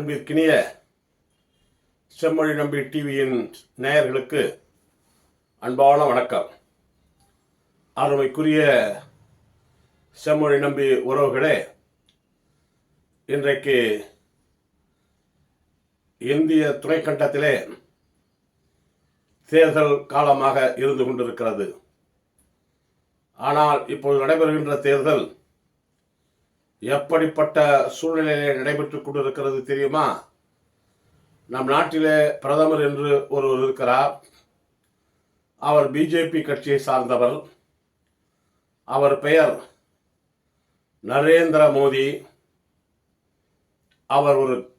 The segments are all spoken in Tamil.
அன்பிற்கினிய செம்மொழி நம்பி டிவியின் நேயர்களுக்கு அன்பான வணக்கம். அருமைக்குரிய செம்மொழி நம்பி உறவுகளே இன்றைக்கு இந்திய துணைக்கண்டத்திலே தேர்தல் காலமாக இருந்து கொண்டிருக்கிறது. ஆனால் இப்பொழுது நடைபெறுகின்ற தேர்தல் எப்படிப்பட்ட சூழ்நிலையிலே நடைபெற்றுக் கொண்டிருக்கிறது தெரியுமா? நம் நாட்டிலே பிரதமர் என்று ஒருவர் இருக்கிறார். அவர் பிஜேபி கட்சியை சார்ந்தவர். அவர் பெயர் நரேந்திர மோடி. அவர் ஒரு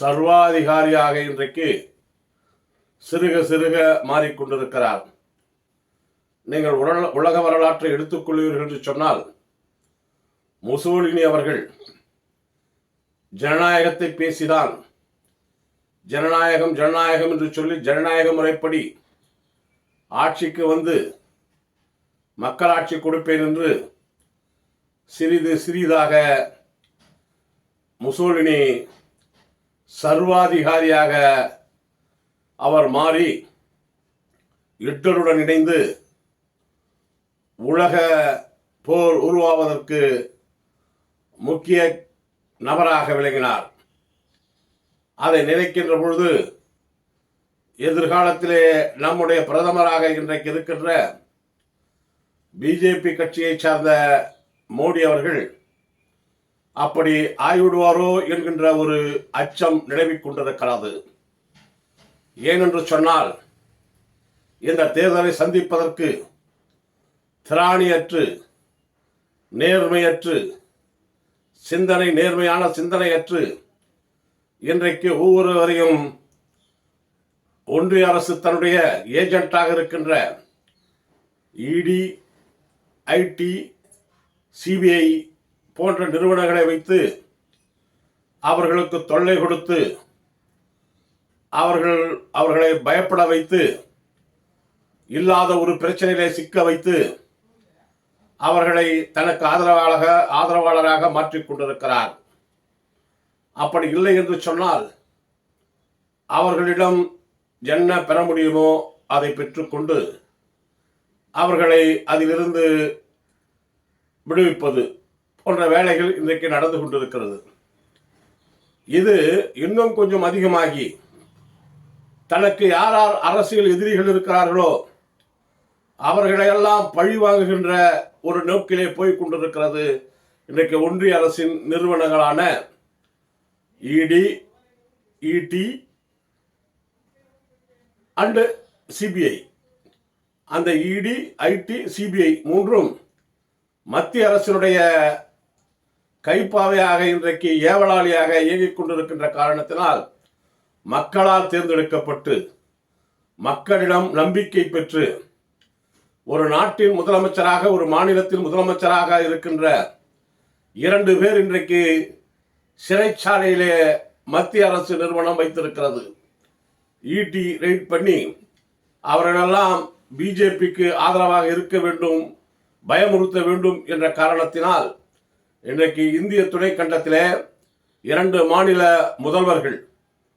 சர்வாதிகாரியாக இன்றைக்கு சிறுக சிறுக மாறிக்கொண்டிருக்கிறார். நீங்கள் உலக- உலக வரலாற்றை எடுத்துக்கொள்வீர்கள் என்று சொன்னால் முசோலினி அவர்கள் ஜனநாயகத்தை பேசிதான். ஜனநாயகம் ஜனநாயகம் என்று சொல்லி ஜனநாயக முறைப்படி ஆட்சிக்கு வந்து மக்களாட்சி கொடுப்பேன் என்று சிறிது சிறிதாக முசோலினி சர்வாதிகாரியாக அவர் மாறி இட்டருடன் இணைந்து உலக போர் உருவாவதற்கு முக்கிய நபராக விளங்கினார். அதை நினைக்கின்ற பொழுது எதிர்காலத்திலே நம்முடைய பிரதமராக இன்றைக்கு இருக்கின்ற பிஜேபி கட்சியை சார்ந்த மோடி அவர்கள் அப்படி ஆய்விடுவாரோ என்கின்ற ஒரு அச்சம் நிலவிக் கொண்டிருக்கிறது. ஏனென்று சொன்னால் இந்த தேர்தலை சந்திப்பதற்கு திராணியற்று நேர்மையற்று சிந்தனை நேர்மையான சிந்தனையற்று. இன்றைக்கு ஒவ்வொருவரையும் ஒன்றிய அரசு தன்னுடைய ஏஜென்ட்டாக இருக்கின்ற இடி ஐடி சிபிஐ போன்ற நிறுவனங்களை வைத்து அவர்களுக்கு தொல்லை கொடுத்து அவர்கள் அவர்களை பயப்பட வைத்து இல்லாத ஒரு பிரச்சனையிலே சிக்க வைத்து அவர்களை தனக்கு ஆதரவாளராக ஆதரவாளராக மாற்றிக் கொண்டிருக்கிறார். அப்படி இல்லை என்று சொன்னால் அவர்களிடம் என்ன பெற முடியுமோ அதை பெற்றுக்கொண்டு அவர்களை அதிலிருந்து விடுவிப்பது போன்ற வேலைகள் இன்றைக்கு நடந்து கொண்டிருக்கிறது. இது இன்னும் கொஞ்சம் அதிகமாகி தனக்கு யார் யார் அரசியல் எதிரிகள் இருக்கிறார்களோ அவர்களையெல்லாம் பழி வாங்குகின்ற ஒரு நோக்கிலே போய் கொண்டிருக்கிறது. இன்றைக்கு ஒன்றிய அரசின் நிறுவனங்களான இடி இடி அண்டு சிபிஐ அந்த இடி ஐடி சிபிஐ மூன்றும் மத்திய அரசினுடைய கைப்பாவையாக இன்றைக்கு ஏவலாளியாக இயங்கிக் கொண்டிருக்கின்ற காரணத்தினால் மக்களால் தேர்ந்தெடுக்கப்பட்டு மக்களிடம் நம்பிக்கை பெற்று ஒரு நாட்டின் முதலமைச்சராக ஒரு மாநிலத்தின் முதலமைச்சராக இருக்கின்ற இரண்டு பேர் இன்றைக்கு சிறைச்சாலையிலே மத்திய அரசு நிறுவனம் வைத்திருக்கிறது. ஈட்டி ரெய்ட் பண்ணி அவர்களெல்லாம் பிஜேபிக்கு ஆதரவாக இருக்க வேண்டும் பயமுறுத்த வேண்டும் என்ற காரணத்தினால் இன்றைக்கு இந்திய துணைக்கண்டத்திலே இரண்டு மாநில முதல்வர்கள்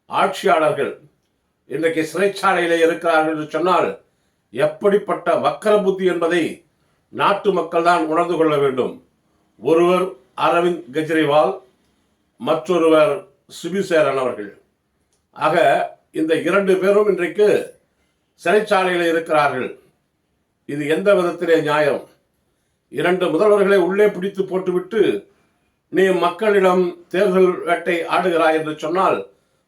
ஆட்சியாளர்கள் இன்றைக்கு சிறைச்சாலையிலே இருக்கிறார்கள் என்று சொன்னால் எப்படிப்பட்ட வக்கர புத்தி என்பதை நாட்டு மக்கள் தான் உணர்ந்து கொள்ள வேண்டும். ஒருவர் அரவிந்த் கெஜ்ரிவால் மற்றொருவர் சிபிசேரன் அவர்கள். ஆக இந்த இரண்டு பேரும் இன்றைக்கு சிறைச்சாலையில் இருக்கிறார்கள். இது எந்த விதத்திலே நியாயம்? இரண்டு முதல்வர்களை உள்ளே பிடித்து போட்டுவிட்டு நீ மக்களிடம் தேர்தல் வேட்டை ஆடுகிறாய் என்று சொன்னால்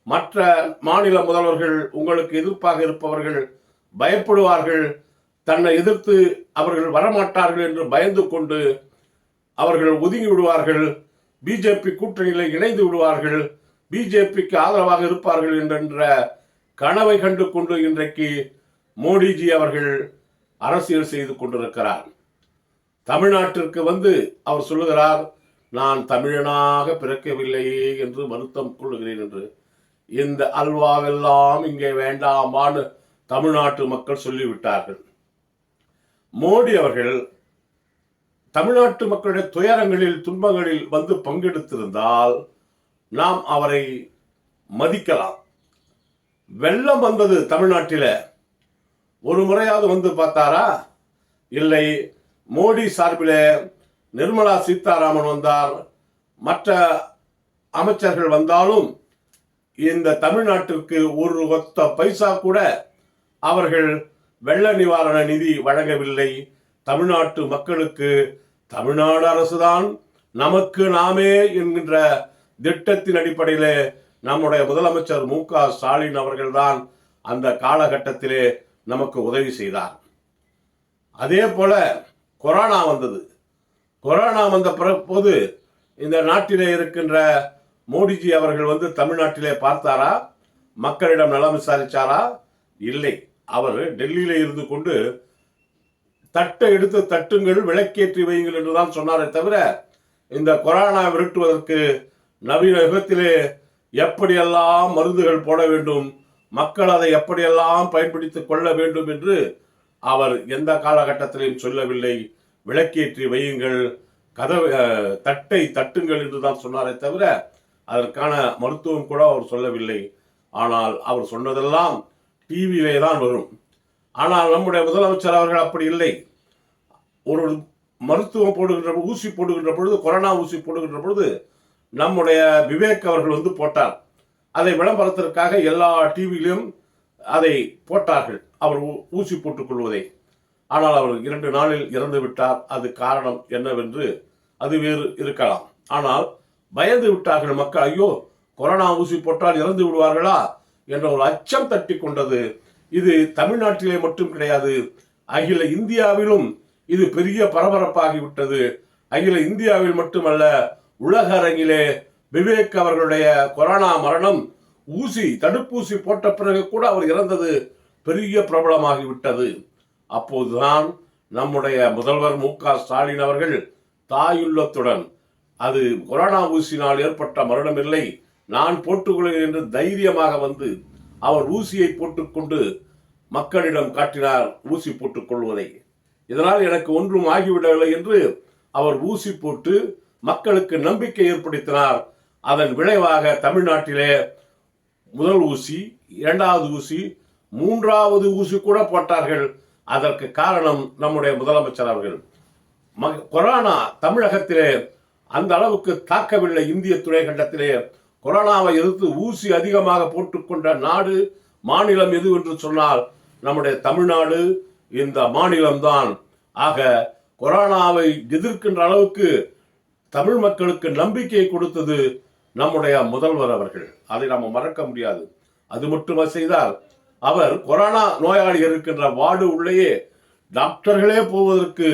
மற்ற மாநில முதல்வர்கள் உங்களுக்கு எதிர்ப்பாக இருப்பவர்கள் பயப்படுவார்கள் தன்னை எதிர்த்து அவர்கள் வரமாட்டார்கள் என்று பயந்து கொண்டு அவர்கள் ஒதுங்கி விடுவார்கள். பிஜேபி கூட்டணியில் இணைந்து விடுவார்கள். பிஜேபிக்கு ஆதரவாக இருப்பார்கள் என்ற கனவை கண்டு கொண்டு இன்றைக்கு மோடிஜி அவர்கள் அரசியல் செய்து கொண்டிருக்கிறார். தமிழ்நாட்டிற்கு வந்து அவர் சொல்லுகிறார் நான் தமிழனாக பிறக்கவில்லையே என்று வருத்தம் கொள்ளுகிறேன் என்று. இந்த அல்வாவெல்லாம் இங்கே வேண்டாமான்னு தமிழ்நாட்டு மக்கள் சொல்லிவிட்டார்கள். மோடி அவர்கள் தமிழ்நாட்டு மக்களுடைய துயரங்களில் துன்பங்களில் வந்து பங்கெடுத்திருந்தால் நாம் அவரை மதிக்கலாம். வெள்ளம் வந்தது தமிழ்நாட்டில். ஒரு முறையாவது வந்து பார்த்தாரா? இல்லை மோடி சார்பில் நிர்மலா சீதாராமன் வந்தார். மற்ற அமைச்சர்கள் வந்தாலும் இந்த தமிழ்நாட்டிற்கு ஒரு ஒத்த பைசா கூட அவர்கள் வெள்ள நிவாரண நிதி வழங்கவில்லை. தமிழ்நாட்டு மக்களுக்கு தமிழ்நாடு அரசுதான் நமக்கு நாமே என்கின்ற திட்டத்தின் அடிப்படையில் நம்முடைய முதலமைச்சர் மு க ஸ்டாலின் அவர்கள்தான் அந்த காலகட்டத்திலே நமக்கு உதவி செய்தார். அதே போல கொரோனா வந்தது. கொரோனா வந்த போது இந்த நாட்டிலே இருக்கின்ற மோடிஜி அவர்கள் வந்து தமிழ்நாட்டிலே பார்த்தாரா? மக்களிடம் நலம் விசாரிச்சாரா? இல்லை. அவர் டெல்லியில இருந்து கொண்டு தட்டை எடுத்து தட்டுங்கள் விளக்கேற்றி வையுங்கள் என்றுதான் சொன்னாரே தவிர இந்த கொரோனா விரட்டுவதற்கு நவீன யுகத்திலே எப்படியெல்லாம் மருந்துகள் போட வேண்டும் மக்கள் அதை எப்படியெல்லாம் பயன்படுத்திக் கொள்ள வேண்டும் என்று அவர் எந்த காலகட்டத்திலையும் சொல்லவில்லை. விளக்கேற்றி வையுங்கள் கதவு தட்டை தட்டுங்கள் என்று தான் சொன்னாரே தவிர அதற்கான மருத்துவம் கூட அவர் சொல்லவில்லை. ஆனால் அவர் சொன்னதெல்லாம் டிவியிலே தான் வரும். ஆனால் நம்முடைய முதலமைச்சர் அவர்கள் அப்படி இல்லை. ஒரு மருத்துவம் போடுகின்ற ஊசி போடுகின்ற பொழுது கொரோனா ஊசி போடுகின்ற பொழுது நம்முடைய விவேக் அவர்கள் வந்து போட்டார். அதை விளம்பரத்திற்காக எல்லா டிவியிலும் அதை போட்டார்கள். அவர் ஊசி போட்டுக் கொள்வதை. ஆனால் அவர் இரண்டு நாளில் இறந்து விட்டார். அது காரணம் என்னவென்று அது வேறு இருக்கலாம். ஆனால் பயந்து விட்டார்கள் மக்கள். ஐயோ கொரோனா ஊசி போட்டால் இறந்து விடுவார்களா? என்ற ஒரு அச்சம் தட்டி கொண்டது. இது தமிழ்நாட்டிலே மட்டும் கிடையாது. அகில இந்தியாவிலும் இது பெரிய பரபரப்பாகிவிட்டது. அகில இந்தியாவில் மட்டுமல்ல உலக அரங்கிலே விவேக் அவர்களுடைய கொரோனா மரணம் ஊசி தடுப்பூசி போட்ட பிறகு கூட அவர் இறந்தது பெரிய பிரபலமாகிவிட்டது. அப்போதுதான் நம்முடைய முதல்வர் மு க ஸ்டாலின் அவர்கள் தாயுள்ளத்துடன் அது கொரோனா ஊசினால் ஏற்பட்ட மரணம் இல்லை நான் போட்டுக்கொள்கிறேன் என்று தைரியமாக வந்து அவர் ஊசியை போட்டுக்கொண்டு மக்களிடம் காட்டினார் ஊசி போட்டுக் கொள்வதை இதனால் எனக்கு ஒன்றும் ஆகிவிடவில்லை என்று அவர் ஊசி போட்டு மக்களுக்கு நம்பிக்கை ஏற்படுத்தினார். அதன் விளைவாக தமிழ்நாட்டிலே முதல் ஊசி இரண்டாவது ஊசி மூன்றாவது ஊசி கூட போட்டார்கள். அதற்கு காரணம் நம்முடைய முதலமைச்சர் அவர்கள். ம- கொரோனா தமிழகத்திலே அந்த அளவுக்கு தாக்கவில்லை இந்திய துணைக்கண்டத்திலே கொரோனாவை எதிர்த்து ஊசி அதிகமாக போட்டுக்கொண்ட நாடு மாநிலம் எது என்று சொன்னால் நம்முடைய தமிழ்நாடு இந்த மாநிலம்தான். ஆக கொரோனாவை எதிர்க்கின்ற அளவுக்கு தமிழ் மக்களுக்கு நம்பிக்கை கொடுத்தது நம்முடைய முதல்வர் அவர்கள். அதை நாம் மறக்க முடியாது. அது மட்டுமா செய்தால் அவர் கொரோனா நோயாளி இருக்கின்ற வார்டு உள்ளேயே டாக்டர்களே போவதற்கு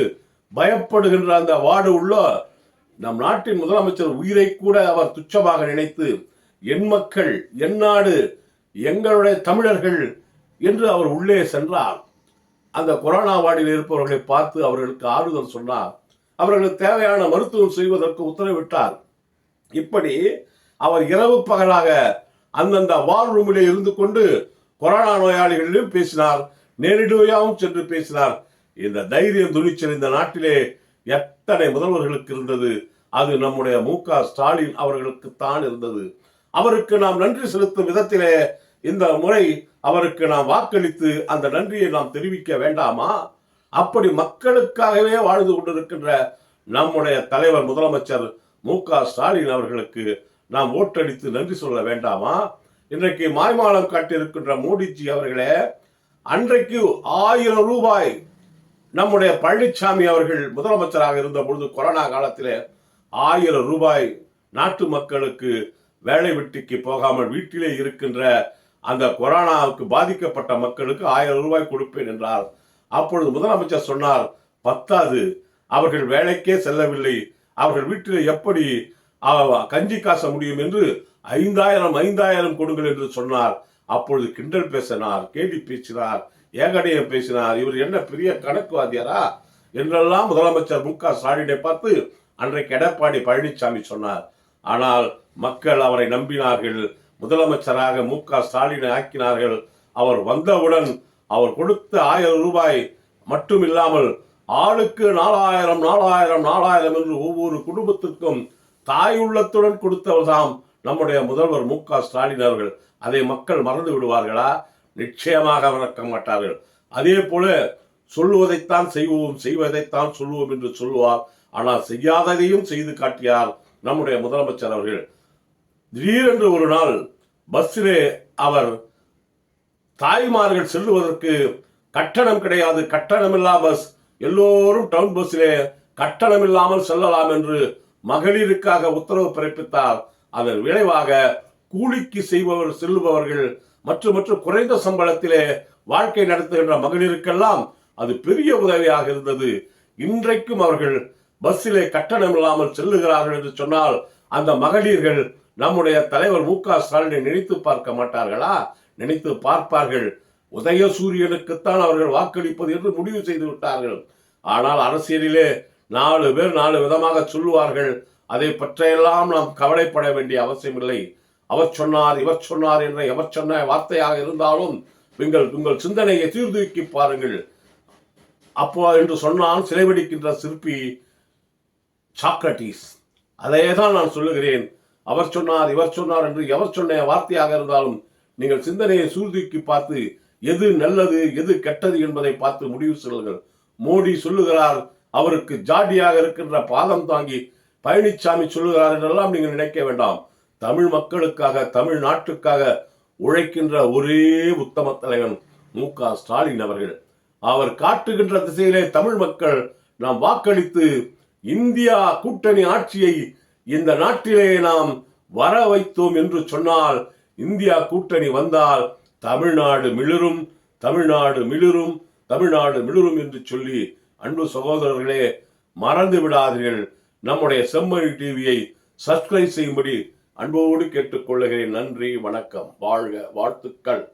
பயப்படுகின்ற அந்த வார்டு உள்ள நம் நாட்டின் முதலமைச்சர் உயிரை கூட அவர் துச்சமாக நினைத்து என் மக்கள் என் நாடு எங்களுடைய தமிழர்கள் என்று அவர் உள்ளே சென்றார். அந்த கொரோனா வார்டில் இருப்பவர்களை பார்த்து அவர்களுக்கு ஆறுதல் சொன்னார். அவர்களுக்கு தேவையான மருத்துவம் செய்வதற்கு உத்தரவிட்டார். இப்படி அவர் இரவு பகலாக அந்தந்த வார் ரூமிலே இருந்து கொண்டு கொரோனா நோயாளிகளிலும் பேசினார். நேரடியாகவும் சென்று பேசினார். இந்த தைரியம் துணிச்சல் இந்த நாட்டிலே எத்தனை முதல்வர்களுக்கு இருந்தது? அது நம்முடைய மு க ஸ்டாலின் அவர்களுக்கு தான் இருந்தது. அவருக்கு நாம் நன்றி செலுத்தும் விதத்திலே இந்த முறை அவருக்கு நாம் வாக்களித்து அந்த நன்றியை நாம் தெரிவிக்க வேண்டாமா? அப்படி மக்களுக்காகவே வாழ்ந்து கொண்டிருக்கின்ற நம்முடைய தலைவர் முதலமைச்சர் மு க ஸ்டாலின் அவர்களுக்கு நாம் ஓட்டடித்து நன்றி சொல்ல வேண்டாமா? இன்றைக்கு மாய்மாலம் காட்டியிருக்கின்ற மோடிஜி அவர்களே அன்றைக்கு ஆயிரம் ரூபாய் நம்முடைய பழனிசாமி அவர்கள் முதலமைச்சராக இருந்த பொழுது கொரோனா காலத்திலே ஆயிரம் ரூபாய் நாட்டு மக்களுக்கு வேலை வெட்டிக்கு போகாமல் வீட்டிலே இருக்கின்ற அந்த கொரோனாவுக்கு பாதிக்கப்பட்ட மக்களுக்கு ஆயிரம் ரூபாய் கொடுப்பேன் என்றார். அப்பொழுது முதலமைச்சர் சொன்னார் பத்தாது அவர்கள் வேலைக்கே செல்லவில்லை. அவர்கள் வீட்டில் எப்படி கஞ்சி காச முடியும் என்று ஐந்தாயிரம் ஐந்தாயிரம் கொடுங்கள் என்று சொன்னார். அப்பொழுது கிண்டல் பேசினார் கேலி பேசினார் ஏகடையம் பேசினார். இவர் என்ன பெரிய கணக்குவாதியாரா? என்றெல்லாம் முதலமைச்சர் மு க ஸ்டாலினை பார்த்து அன்றைக்கு எடப்பாடி பழனிசாமி சொன்னார். ஆனால் மக்கள் அவரை நம்பினார்கள். முதலமைச்சராக மு க ஸ்டாலினை ஆக்கினார்கள். அவர் வந்தவுடன் அவர் கொடுத்த ஆயிரம் ரூபாய் மட்டும் இல்லாமல் ஆளுக்கு நாலாயிரம் நாலாயிரம் நாலாயிரம் என்று ஒவ்வொரு குடும்பத்திற்கும் தாய் உள்ளத்துடன் கொடுத்தவர்தாம் நம்முடைய முதல்வர் மு க ஸ்டாலின் அவர்கள். அதை மக்கள் மறந்து விடுவார்களா? நிச்சயமாக மறக்க மாட்டார்கள். அதே போல சொல்லுவதைத்தான் செய்வோம் செய்வதைத்தான் சொல்லுவோம் என்று சொல்லுவார் ஆனால் செய்யாததையும் செய்து காட்டியார் நம்முடைய முதலமைச்சர் அவர்கள் திடீரென்று ஒரு நாள் பஸ்ஸிலே அவர் தாய்மார்கள் செல்லுவதற்கு கட்டணம் கிடையாது கட்டணமில்லா பஸ். எல்லோரும் டவுன் பஸ்ஸிலே கட்டணம் இல்லாமல் செல்லலாம் என்று மகளிருக்காக உத்தரவு பிறப்பித்தார். அதன் விளைவாக கூலிக்கு செய்பவர் செல்லுபவர்கள் மற்றும் மற்றும் குறைந்த சம்பளத்திலே வாழ்க்கை நடத்துகின்ற மகளிருக்கெல்லாம் அது பெரிய உதவியாக இருந்தது. இன்றைக்கும் அவர்கள் பஸ்ஸிலே கட்டணம் இல்லாமல் செல்லுகிறார்கள் என்று சொன்னால் அந்த மகளிர்கள் நம்முடைய தலைவர் மு க ஸ்டாலினை நினைத்து பார்க்க மாட்டார்களா? நினைத்து பார்ப்பார்கள். உதயசூரியனுக்குத்தான் அவர்கள் வாக்களிப்பது என்று முடிவு செய்து விட்டார்கள். ஆனால் அரசியலிலே நாலு பேர் நாலு விதமாக சொல்லுவார்கள். அதை பற்றியெல்லாம் நாம் கவலைப்பட வேண்டிய அவசியமில்லை அவர் சொன்னார் இவர் சொன்னார் என்ற எவர் சொன்ன வார்த்தையாக இருந்தாலும் உங்கள் உங்கள் சிந்தனையை சீர்தூக்கி பாருங்கள். அப்போ என்று சொன்னால் சிலைவடிக்கின்ற சிற்பி சாக்ரட்டிஸ் அதே தான் நான் சொல்லுகிறேன். அவர் சொன்னார் இவர் சொன்னார் என்று எவர் சொன்ன வார்த்தையாக இருந்தாலும் நீங்கள் சிந்தனையை சூழ்தூக்கி பார்த்து எது நல்லது எது கெட்டது என்பதை பார்த்து முடிவு சொல்லுங்கள் மோடி சொல்லுகிறார் அவருக்கு ஜாடியாக இருக்கின்ற பாதம் தாங்கி பழனிசாமி சொல்லுகிறார் என்றெல்லாம் நீங்கள் நினைக்க வேண்டாம். தமிழ் மக்களுக்காக தமிழ் நாட்டுக்காக உழைக்கின்ற ஒரே உத்தம தலைவன் மு க ஸ்டாலின் அவர்கள். அவர் காட்டுகின்ற திசையிலே தமிழ் மக்கள் நாம் வாக்களித்து இந்தியா கூட்டணி ஆட்சியை இந்த நாட்டிலே நாம் வர வைத்தோம் என்று சொன்னால் இந்தியா கூட்டணி வந்தால் தமிழ்நாடு மிளிரும் தமிழ்நாடு மிளிரும் தமிழ்நாடு மிளிரும் என்று சொல்லி அன்பு சகோதரர்களே மறந்து விடாதீர்கள். நம்முடைய செம்மொழி டிவியை சப்ஸ்கிரைப் செய்யும்படி அன்போடு கேட்டுக்கொள்கிறேன். நன்றி வணக்கம். வாழ்க வாழ்த்துக்கள்.